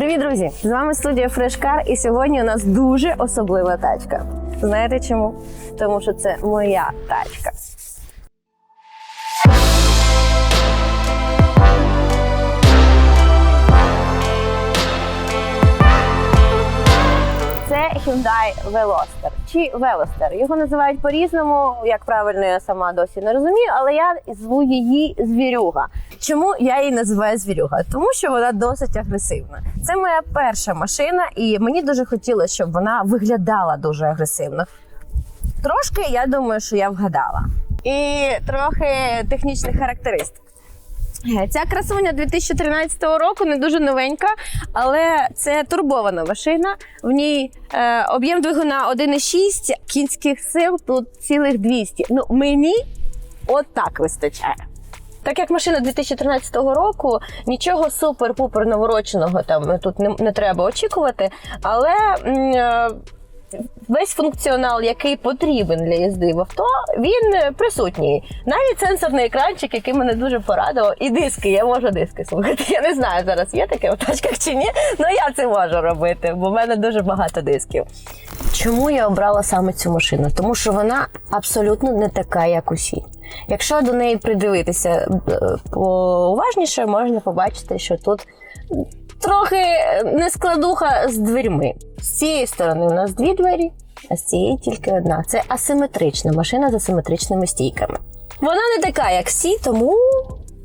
Привіт, друзі! З вами студія Фрешкар, і сьогодні у нас дуже особлива тачка. Знаєте чому? Тому що це моя тачка. Це Hyundai Veloster чи Veloster. Його називають по-різному, як правильно я сама досі не розумію, але я зву її звірюга. Чому я її називаю звірюга? Тому що вона досить агресивна. Це моя перша машина, і мені дуже хотілося, щоб вона виглядала дуже агресивно. Трошки я думаю, що я вгадала. І трохи технічних характеристик. Е, Ця красуня 2013 року не дуже новенька, але це турбована машина. В ній е, об'єм двигуна 1,6, кінських сил тут цілих 200. Ну, мені отак вистачає. Так як машина 2013 року, нічого супер-пупер навороченого там тут не, не треба очікувати, але е, весь функціонал, який потрібен для їзди в авто, він е, присутній. Навіть сенсорний екранчик, який мене дуже порадував, і диски. Я можу диски слухати. Я не знаю зараз, є таке в тачках чи ні, але я це можу робити, бо в мене дуже багато дисків. Чому я обрала саме цю машину? Тому що вона абсолютно не така, як усі. Якщо до неї придивитися е, поуважніше, можна побачити, що тут трохи нескладуха з дверьми. З цієї сторони у нас дві двері, а з цієї тільки одна. Це асиметрична машина з асиметричними стійками. Вона не така, як всі, тому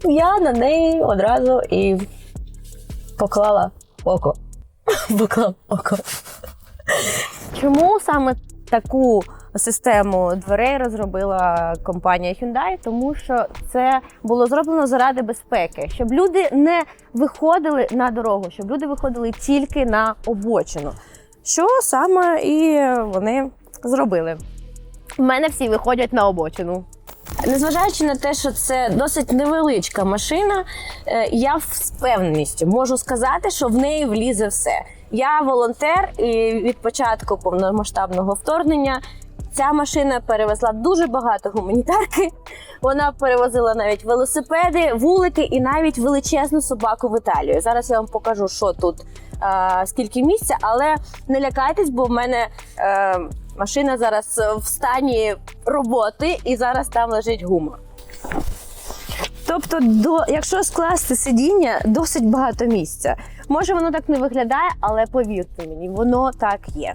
я на неї одразу і поклала око. Поклала око. Чому саме таку систему дверей розробила компанія Hyundai? Тому що це було зроблено заради безпеки, щоб люди не виходили на дорогу, щоб люди виходили тільки на обочину. Що саме і вони зробили. У мене всі виходять на обочину. Незважаючи на те, що це досить невеличка машина, е, я з впевненістю можу сказати, що в неї влізе все. Я волонтер, і від початку повномасштабного вторгнення ця машина перевезла дуже багато гуманітарки. Вона перевозила навіть велосипеди, вулики і навіть величезну собаку в Італію. Зараз я вам покажу, що тут е, скільки місця, але не лякайтесь, бо в мене. Е, Машина зараз в стані роботи, і зараз там лежить гума. Тобто, до, якщо скласти сидіння, досить багато місця. Може, воно так не виглядає, але повірте мені, воно так є.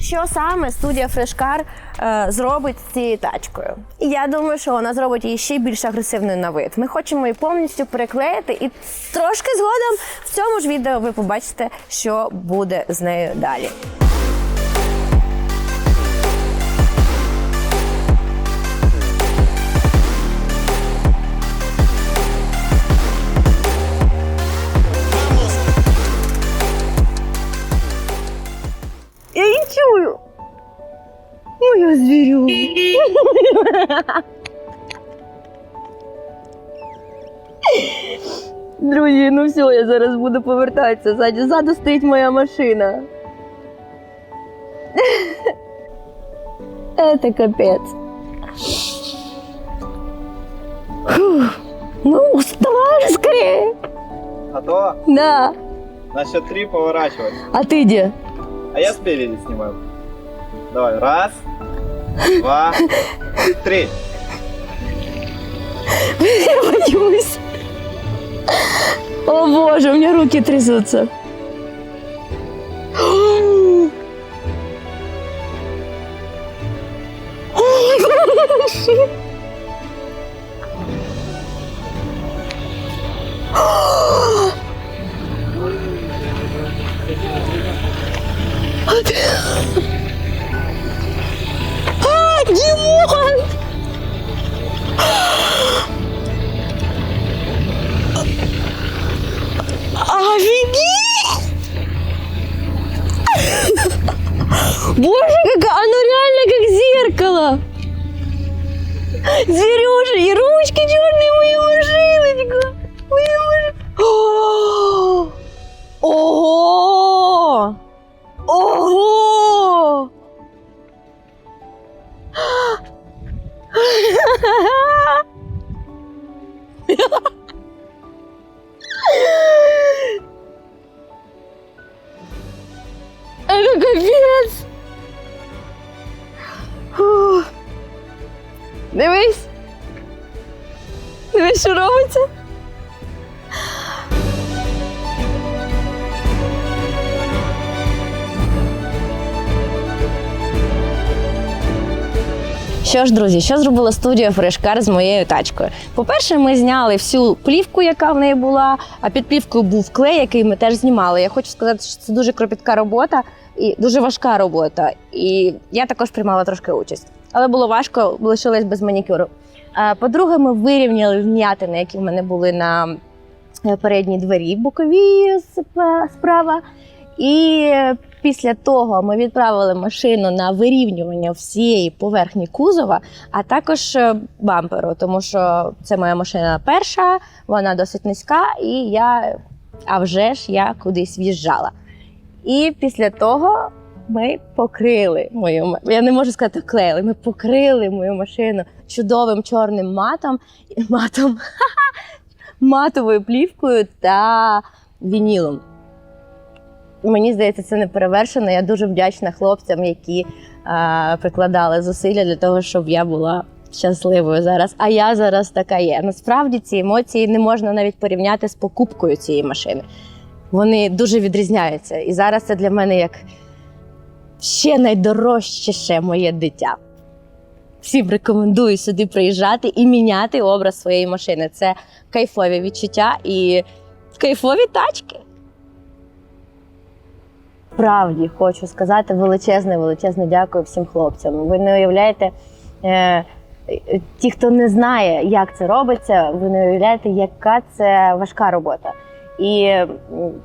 Що саме студія Фрешкар е, зробить з цією тачкою? І я думаю, що вона зробить її ще більш агресивною на вид. Ми хочемо її повністю переклеїти, і трошки згодом в цьому ж відео ви побачите, що буде з нею далі. Друзі, ну все, я зараз буду повертатися. Ззаді ззаду стоїть моя машина. Это капець. Фух. Ну, вставай же скорее. Готово? Да. На счет три поворачивать. А ты где? А я спереди снимаю. Давай, раз, два, три. Я боюсь. О боже, у меня руки трясутся. Это ну, капец! Дивись! Дивись, що робиться? Що ж, друзі, що зробила студія Фрешкар з моєю тачкою? По-перше, ми зняли всю плівку, яка в неї була, а під плівкою був клей, який ми теж знімали. Я хочу сказати, що це дуже кропітка робота і дуже важка робота. І я також приймала трошки участь. Але було важко, лишилась без манікюру. По-друге, ми вирівняли вм'ятини, які в мене були на е, передній двері, бокові сп- справа. І після того ми відправили машину на вирівнювання всієї поверхні кузова, а також е, бамперу, тому що це моя машина перша, вона досить низька, і я, а вже ж я кудись в'їжджала. І після того ми покрили мою я не можу сказати вклеїли, ми покрили мою машину чудовим чорним матом, матом матовою плівкою та вінілом. Мені здається, це не перевершено. Я дуже вдячна хлопцям, які е, прикладали зусилля для того, щоб я була щасливою зараз. А я зараз така є. Насправді ці емоції не можна навіть порівняти з покупкою цієї машини. Вони дуже відрізняються. І зараз це для мене як ще найдорожчіше моє дитя. Всім рекомендую сюди приїжджати і міняти образ своєї машини. Це кайфові відчуття і кайфові тачки. Справді хочу сказати величезне, величезне дякую всім хлопцям. Ви не уявляєте, е, ті, хто не знає, як це робиться, ви не уявляєте, яка це важка робота. І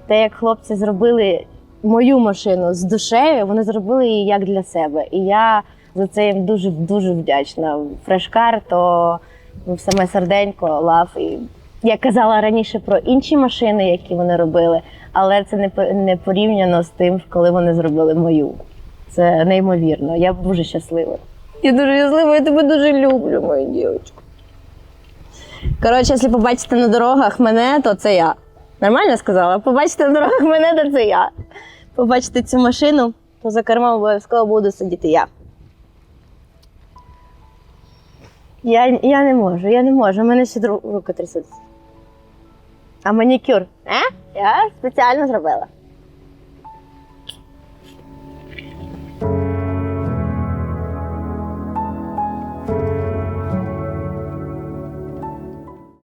те, як хлопці зробили мою машину з душею, вони зробили її як для себе. І я за це їм дуже дуже вдячна. Фрешкар то ну, саме серденько, лав. І я казала раніше про інші машини, які вони робили, але це не, порівняно з тим, коли вони зробили мою. Це неймовірно. Я дуже щаслива. Я дуже щаслива, я тебе дуже люблю, мою дівчинку. Коротше, якщо побачите на дорогах мене, то це я. Нормально сказала? Побачите на дорогах мене, то це я. Побачите цю машину, то за кермом обов'язково буду сидіти я. Я, я не можу, я не можу. У мене ще руки трясуться. А манікюр? Е? Я спеціально зробила.